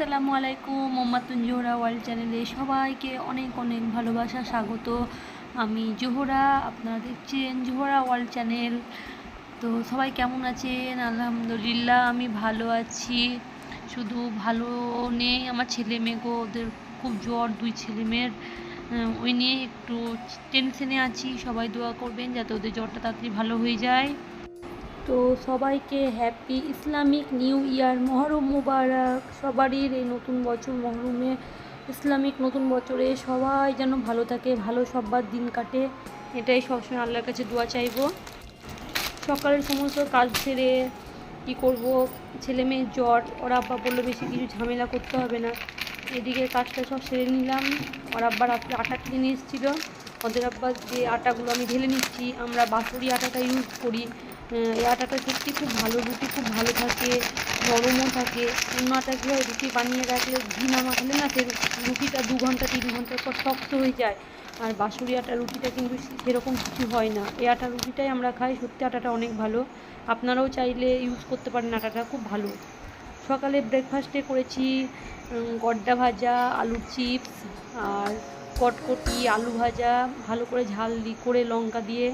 আসসালামু আলাইকুম মোহাম্মতুন জোহরা ওয়ার্ল্ড চ্যানেলে সবাইকে অনেক অনেক ভালোবাসা, স্বাগত। আমি জোহরা, আপনারা দেখছেন জোহরা ওয়ার্ল্ড চ্যানেল। তো সবাই কেমন আছেন? আলহামদুলিল্লাহ, আমি ভালো আছি। শুধু ভালো নেই, আমার ছেলে মেয়েগো ওদের খুব জ্বর, দুই ছেলে মেয়ের। ওই নিয়ে একটু টেনশনে আছি। সবাই দোয়া করবেন যাতে ওদের জ্বরটা তাড়াতাড়ি ভালো হয়ে যায়। তো সবাইকে happy Islamic new year Muharram মুবারক। সবারই এই নতুন বছর মহরমে ইসলামিক নতুন বছরে সবাই যেন ভালো থাকে, ভালো সব্বার দিন কাটে। এটাই সবসময় আল্লাহর কাছে দোয়া চাইব। সকালের সমস্ত কাজ সেরে কী করব? ছেলে মেয়ের জ্বর, ওর আব্বা বলল বেশি কিছু ঝামেলা করতে হবে না। এদিকে কাজটা সব সেরে নিলাম। ওর আব্বা রাত্রে আটা কিনে এসেছিল। ওদের আব্বা যে আটাগুলো আমি ঢেলে নিচ্ছি, আমরা বাসুরি আটাটা ইউজ করি। এই আটাটা সত্যি খুব ভালো, রুটি খুব ভালো থাকে নরমও থাকে। অন্য আটা কী হয় রুটি বানিয়ে রাখলে ঘি না মাখালে না সে রুটিটা দু ঘণ্টা, তিন ঘণ্টার পর শক্ত হয়ে যায়। আর বাসুরি আটা রুটিটা কিন্তু সেরকম কিছু হয় না। এই আটা রুটিটাই আমরা খাই, সত্যি আটাটা অনেক ভালো। আপনারাও চাইলে ইউজ করতে পারেন আটাটা, খুব ভালো। সকালে ব্রেকফাস্টে করেছি গড্ডা ভাজা, আলুর চিপস আর কটকটি আলু ভাজা, ভালো করে ঝাল করে লঙ্কা দিয়ে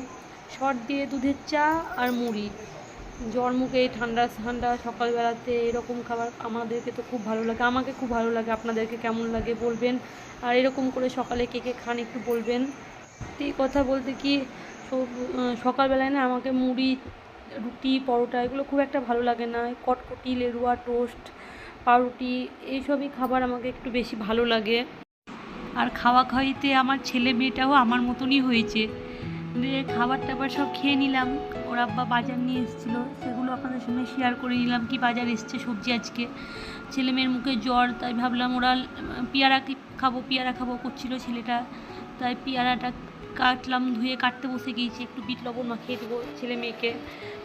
শর্ট দিয়ে দুধের চা আর মুড়ি। জ্বর মুখে ঠান্ডা ঠান্ডা সকালবেলাতে এরকম খাবার আমাদেরকে তো খুব ভালো লাগে। আমাকে খুব ভালো লাগে। আপনাদেরকে কেমন লাগে বলবেন। আর এরকম করে সকালে কে কে খান একটু বলবেন। এই কথা বলতে কি সকালবেলায় না আমাকে মুড়ি, রুটি, পরোটা এগুলো খুব একটা ভালো লাগে না। কটকটি, লেরুয়া, টোস্ট, পাউরুটি এইসবই খাবার আমাকে একটু বেশি ভালো লাগে। আর খাওয়া খাওয়াইতে আমার ছেলে মেয়েটাও আমার মতনই হয়েছে। দিয়ে খাবার টাবার সব খেয়ে নিলাম। ওর আব্বা বাজার নিয়ে এসেছিল। সেগুলো আপনাদের সঙ্গে শেয়ার করে নিলাম কি বাজার এসছে সবজি আজকে। ছেলে মেয়ের মুখে জ্বর, তাই ভাবলাম ওরা পেয়ারা কি খাব, পেয়ারা খাব করছিল ছেলেটা। তাই পেয়ারাটা কাটলাম, ধুয়ে কাটতে বসে গিয়েছি। একটু বিট লবণ মাখিয়ে দেবো ছেলে মেয়েকে।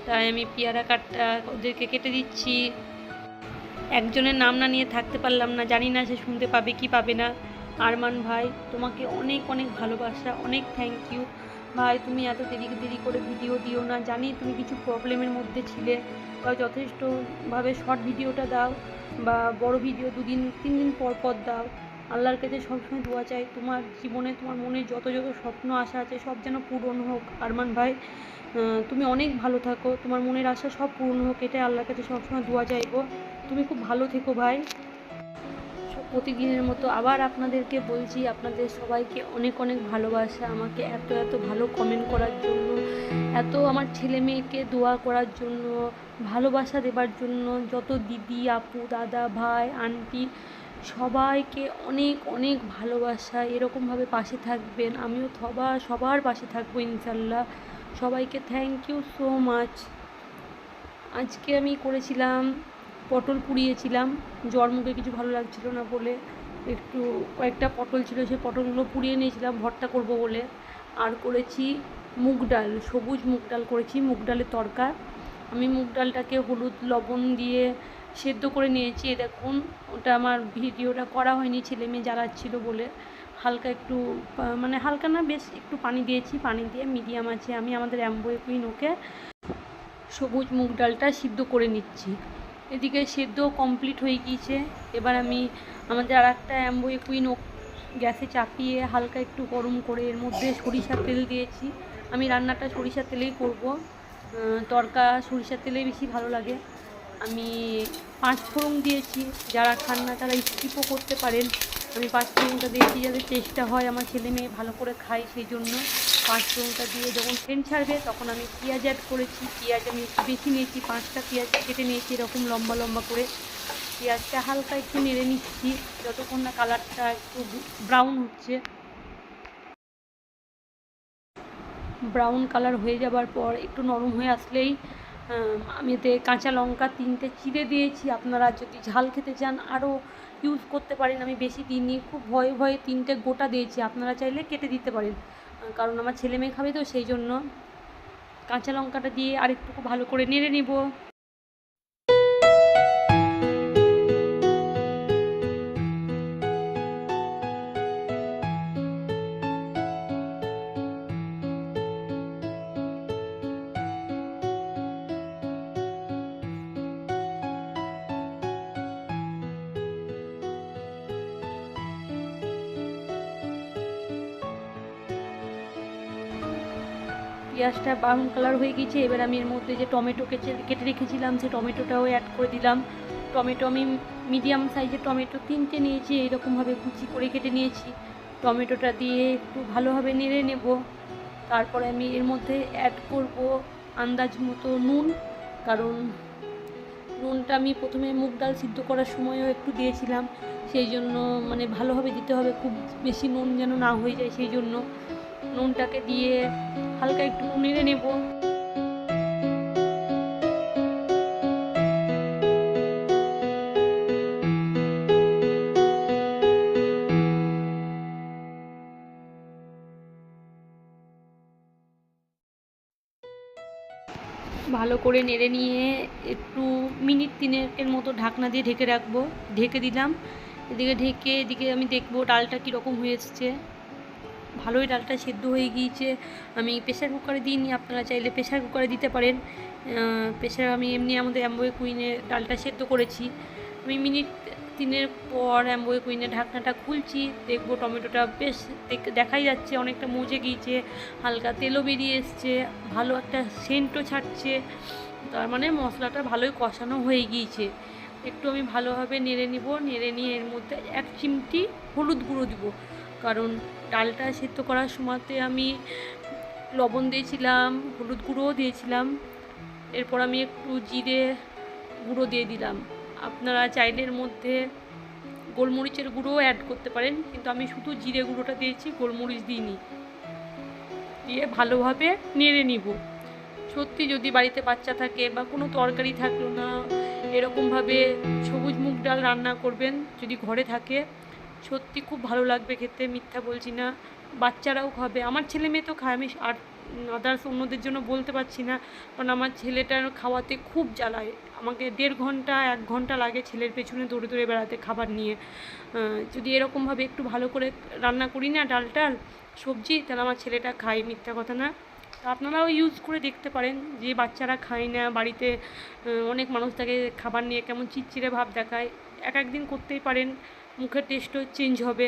তাই আমি পেয়ারা কাটটা ওদেরকে কেটে দিচ্ছি। একজনের নাম না নিয়ে থাকতে পারলাম না। জানি না সে শুনতে পাবে কি পাবে না। আরমান ভাই, তোমাকে অনেক অনেক ভালোবাসা। অনেক থ্যাংক ইউ ভাই, তুমি এত দেরি দেরি করে ভিডিও দিও না। জানি তুমি কিছু প্রবলেমের মধ্যে ছিলে বা যথেষ্টভাবে শর্ট ভিডিওটা দাও বা বড় ভিডিও দুদিন, তিন দিন পর পর দাও। আল্লাহর কাছে সবসময় দোয়া চাই। তোমার জীবনে তোমার মনে যত যত স্বপ্ন, আশা আছে সব যেন পূরণ হোক। আরমান ভাই তুমি অনেক ভালো থাকো। তোমার মনের আশা সব পূরণ হোক। এটাই আল্লাহর কাছে সবসময় দোয়া চাইব। তুমি খুব ভালো থেকো ভাই। প্রতিদিনের মতো আবার আপনাদেরকে বলছি, আপনাদের সবাইকে অনেক অনেক ভালোবাসা। আমাকে এত এত ভালো কমেন্ট করার জন্য, এত আমার ছেলে মেয়েকে দোয়া করার জন্য, ভালোবাসা দেবার জন্য, যত দিদি, আপু, দাদা, ভাই, আন্টি, সবাইকে অনেক অনেক ভালোবাসা। এরকমভাবে পাশে থাকবেন। আমিও সবার সবার পাশে থাকব ইনশাল্লাহ। সবাইকে থ্যাংক ইউ সো মাচ আজকে আমি করেছিলাম পটল পুড়িয়েছিলাম। জ্বর মুখে কিছু ভালো লাগছিল না বলে একটু কয়েকটা পটল ছিল, সেই পটলগুলো পুড়িয়ে নিয়েছিলাম, ভর্তা করব বলে। আর করেছি মুগ ডাল, সবুজ মুগ ডাল করেছি, মুগ ডালের তরকা আমি মুগ ডালটাকে হলুদ, লবণ দিয়ে সেদ্ধ করে নিয়েছি। দেখুন, ওটা আমার ভিডিওটা করা হয়নি, ছেলে মেয়ে জ্বালাচ্ছিল বলে। হালকা একটু মানে হালকা না, বেশ একটু পানি দিয়েছি। পানি দিয়ে মিডিয়াম আছে। আমি আমাদের অ্যাম্বোয়ে কুইন ওকে সবুজ মুগ ডালটা সিদ্ধ করে নিচ্ছি। এদিকে সেদ্ধ কমপ্লিট হয়ে গিয়েছে। এবার আমি আমাদের আর একটা অ্যাম্বোয়ে কুইন গ্যাসে চাপিয়ে হালকা একটু গরম করে এর মধ্যে সরিষার তেল দিয়েছি। আমি রান্নাটা সরিষার তেলেই করব। তরকা সরিষার তেলেই বেশি ভালো লাগে। আমি পাঁচ ফোড়ন দিয়েছি। যারা খান না তারা স্কিপও করতে পারেন। আমি পাঁচ ফোড়নটা দিয়েছি যাতে টেস্টটা হয়। আমার ছেলে মেয়ে ভালো করে খায় সেই জন্য। পাঁচ ফোড়নটা দিয়ে যখন সেন্ট ছাড়বে, তখন আমি পেঁয়াজ অ্যাড করেছি। পেঁয়াজ আমি একটু বেশি নিয়েছি, পাঁচটা পেঁয়াজ কেটে নিয়েছি এরকম লম্বা লম্বা করে। পেঁয়াজটা হালকা একটু নেড়ে নিচ্ছি, যতক্ষণ না কালারটা একটু ব্রাউন হচ্ছে। ব্রাউন কালার হয়ে যাবার পর একটু নরম হয়ে আসলেই আমি এতে কাঁচা লঙ্কা তিনটে চিড়ে দিয়েছি। আপনারা যদি ঝাল খেতে চান আরও ইউজ করতে পারেন। আমি বেশি দিইনি, খুব ভয়ে ভয়ে তিনটে গোটা দিয়েছি। আপনারা চাইলে কেটে দিতে পারেন। কারণ আমার ছেলে মেয়ে খাবে তো সেই জন্য কাঁচা লঙ্কাটা দিয়ে আরেকটু ভালো করে নেড়ে নিব। পেঁয়াজটা ব্রাউন কালার হয়ে গেছে এবার আমি এর মধ্যে যে টমেটো কেটে কেটে রেখেছিলাম সেই টমেটোটাও অ্যাড করে দিলাম। টমেটো আমি মিডিয়াম সাইজের টমেটো তিনটে নিয়েছি এইরকমভাবে কুচি করে কেটে নিয়েছি। টমেটোটা দিয়ে একটু ভালোভাবে নেড়ে নেব। তারপরে আমি এর মধ্যে অ্যাড করব আন্দাজ মতো নুন। কারণ নুনটা আমি প্রথমে মুগ ডাল সিদ্ধ করার সময়ও একটু দিয়েছিলাম। সেই জন্য মানে ভালোভাবে দিতে হবে, খুব বেশি নুন যেন না হয়ে যায় সেই জন্য। নুনটাকে দিয়ে হালকা একটু নেড়ে নেব। ভালো করে নেড়ে নিয়ে একটু মিনিট তিনেকের মতো ঢাকনা দিয়ে ঢেকে রাখব। ঢেকে দিলাম। এদিকে ঢেকে এদিকে আমি দেখব ডালটা কীরকম হয়ে এসছে ভালোই ডালটা সেদ্ধ হয়ে গিয়েছে। আমি প্রেশার কুকারে দিইনি, আপনারা চাইলে প্রেশার কুকারে দিতে পারেন। প্রেশার আমি এমনি আমাদের অ্যাম্বয়ে কুইনে ডালটা সেদ্ধ করেছি। আমি মিনিট তিনের পর অ্যাম্বয়ে কুইনে ঢাকনাটা খুলছি, দেখব টমেটোটা বেশ দেখ- দেখাই যাচ্ছে, অনেকটা মজে গিয়েছে, হালকা তেলও বেরিয়ে এসছে, ভালো একটা সেন্টও ছাড়ছে, তার মানে মশলাটা ভালোই কষানো হয়ে গিয়েছে। একটু আমি ভালোভাবে নেড়ে নিব, নেড়ে নিয়ে এর মধ্যে এক চিমটি হলুদ গুঁড়ো দিব। কারণ ডালটা সেদ্ধ করার সময়তে আমি লবণ দিয়েছিলাম, হলুদ গুঁড়োও দিয়েছিলাম। এরপর আমি একটু জিরে গুঁড়ো দিয়ে দিলাম। আপনারা চাইলের মধ্যে গোলমরিচের গুঁড়োও অ্যাড করতে পারেন, কিন্তু আমি শুধু জিরে গুঁড়োটা দিয়েছি, গোলমরিচ দিইনি। দিয়ে ভালোভাবে নেড়ে নিব। সত্যি যদি বাড়িতে বাচ্চা থাকে বা কোনো তরকারি থাকল না, এরকমভাবে সবুজ মুগ ডাল রান্না করবেন, যদি ঘরে থাকে সত্যি খুব ভালো লাগবে খেতে, মিথ্যা বলছি না। বাচ্চারাও খাবে। আমার ছেলে মেয়ে তো খায়, আমি আর আদার্স অন্যদের জন্য বলতে পারছি না। কারণ আমার ছেলেটার খাওয়াতে খুব জ্বালায়। আমাকে দেড় ঘণ্টা, এক ঘণ্টা লাগে ছেলের পেছনে দৌড়ে দৌড়ে বেড়াতে খাবার নিয়ে। যদি এরকমভাবে একটু ভালো করে রান্না করি না ডাল টাল, সবজি, তাহলে আমার ছেলেটা খায়, মিথ্যা কথা না। আপনারাও ইউজ করে দেখতে পারেন যে বাচ্চারা খায় না। বাড়িতে অনেক মানুষ থাকে খাবার নিয়ে কেমন চিটচিড়ে ভাব দেখায়। এক একদিন করতেই পারেন। মুখের টেস্টও চেঞ্জ হবে।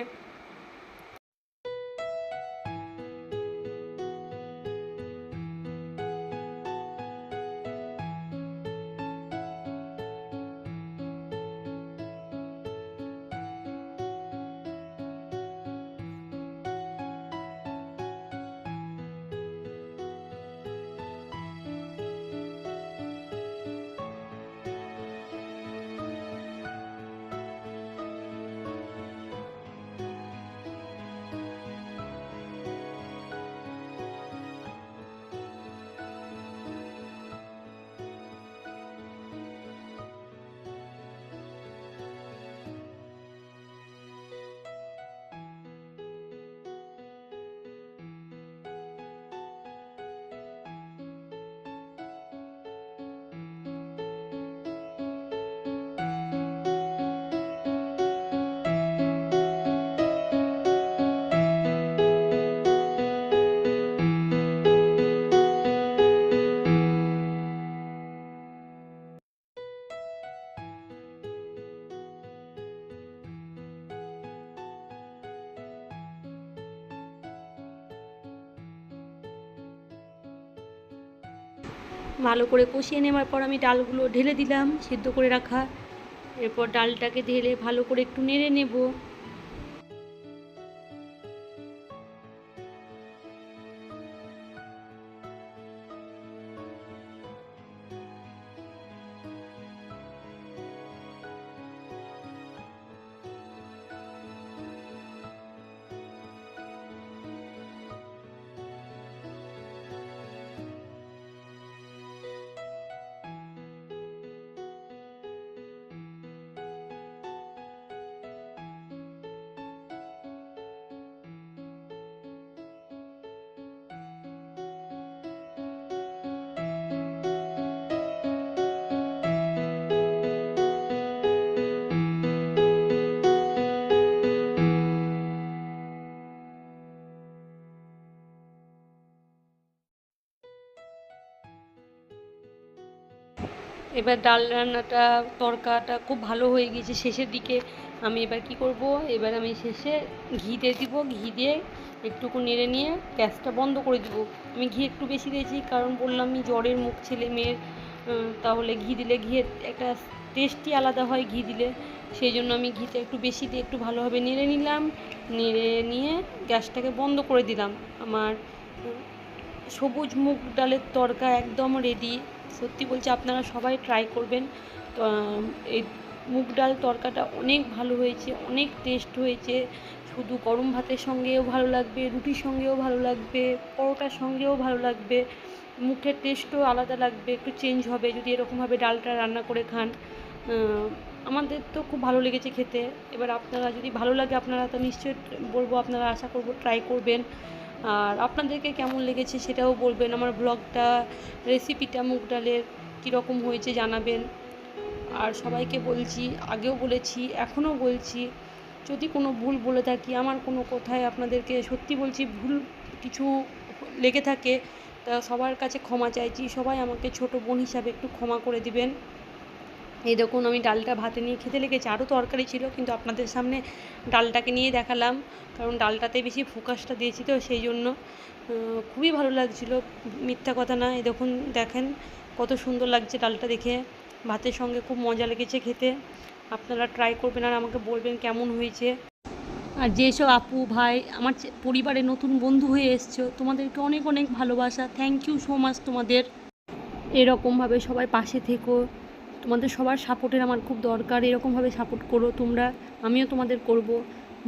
ভালো করে কষিয়ে নেওয়ার পর আমি ডালগুলো ঢেলে দিলাম, সিদ্ধ করে রাখা। এরপর ডালটাকে ঢেলে ভালো করে একটু নেড়ে নেব। এবার ডাল রান্নাটা, তরকাটা খুব ভালো হয়ে গিয়েছে শেষের দিকে। আমি এবার কি করব? এবার আমি শেষে ঘি দিয়ে দিব। ঘি দিয়ে একটুকু নেড়ে নিয়ে গ্যাসটা বন্ধ করে দিব। আমি ঘি একটু বেশি দিয়েছি, কারণ বললাম আমি জ্বরের মুখ, ছেলে মেয়ের তাহলে ঘি দিলে ঘিয়ের একটা টেস্টই আলাদা হয় ঘি দিলে। সেই জন্য আমি ঘিটা একটু বেশি দিয়ে একটু ভালোভাবে নেড়ে নিলাম। নেড়ে নিয়ে গ্যাসটাকে বন্ধ করে দিলাম। আমার সবুজ মুগ ডালের তরকা একদম রেডি সত্যি বলছি, আপনারা সবাই ট্রাই করবেন। এই মুগ ডাল তরকাটা অনেক ভালো হয়েছে, অনেক টেস্ট হয়েছে। শুধু গরম ভাতের সঙ্গেও ভালো লাগবে, রুটির সঙ্গেও ভালো লাগবে, পরোটার সঙ্গেও ভালো লাগবে। মুখের টেস্টও আলাদা লাগবে, একটু চেঞ্জ হবে যদি এরকমভাবে ডালটা রান্না করে খান। আমাদের তো খুব ভালো লেগেছে খেতে। এবার আপনারা যদি ভালো লাগে, আপনারা তো নিশ্চয়ই বলব, আপনারা আশা করব ট্রাই করবেন। আর আপনাদেরকে কেমন লেগেছে সেটাও বলবেন, আমার ব্লগটা রেসিপিটা মুগ ডালের কীরকম হয়েছে জানাবেন। আর সবাইকে বলছি, আগেও বলেছি, এখনও বলছি, যদি কোনো ভুল বলে থাকি, আমার কোনো কথায় আপনাদেরকে সত্যি বলছি, ভুল কিছু লেগে থাকে, তা সবার কাছে ক্ষমা চাইছি, সবাই আমাকে ছোট বোন হিসাবে একটু ক্ষমা করে দিবেন। এই দেখুন, আমি ডালটা ভাতে নিয়ে খেতে লেগেছে। আরও তরকারি ছিল, কিন্তু আপনাদের সামনে ডালটাকে নিয়ে দেখালাম। কারণ ডালটাতে বেশি ফোকাসটা দিয়েছি তো, সেই জন্য খুবই ভালো লাগছিল। মিথ্যা কথা না, এই দেখুন, দেখেন কত সুন্দর লাগছে ডালটা দেখে। ভাতের সঙ্গে খুব মজা লেগেছে খেতে। আপনারা ট্রাই করবেন আর আমাকে বলবেন কেমন হয়েছে। আর যেসব আপু, ভাই, আমার পরিবারে নতুন বন্ধু হয়ে এসছো, তোমাদেরকে অনেক অনেক ভালোবাসা। থ্যাংক ইউ সো মাচ তোমাদের। এরকমভাবে সবাই পাশে থেকো। তোমাদের সবার সাপোর্টের আমার খুব দরকার, এরকমভাবে সাপোর্ট করো তোমরা, আমিও তোমাদের করব।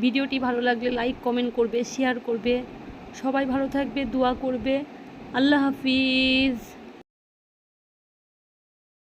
ভিডিওটি ভালো লাগলে লাইক কমেন্ট করবে শেয়ার করবে। সবাই ভালো থাকবে, দোয়া করবে। আল্লাহ হাফিজ।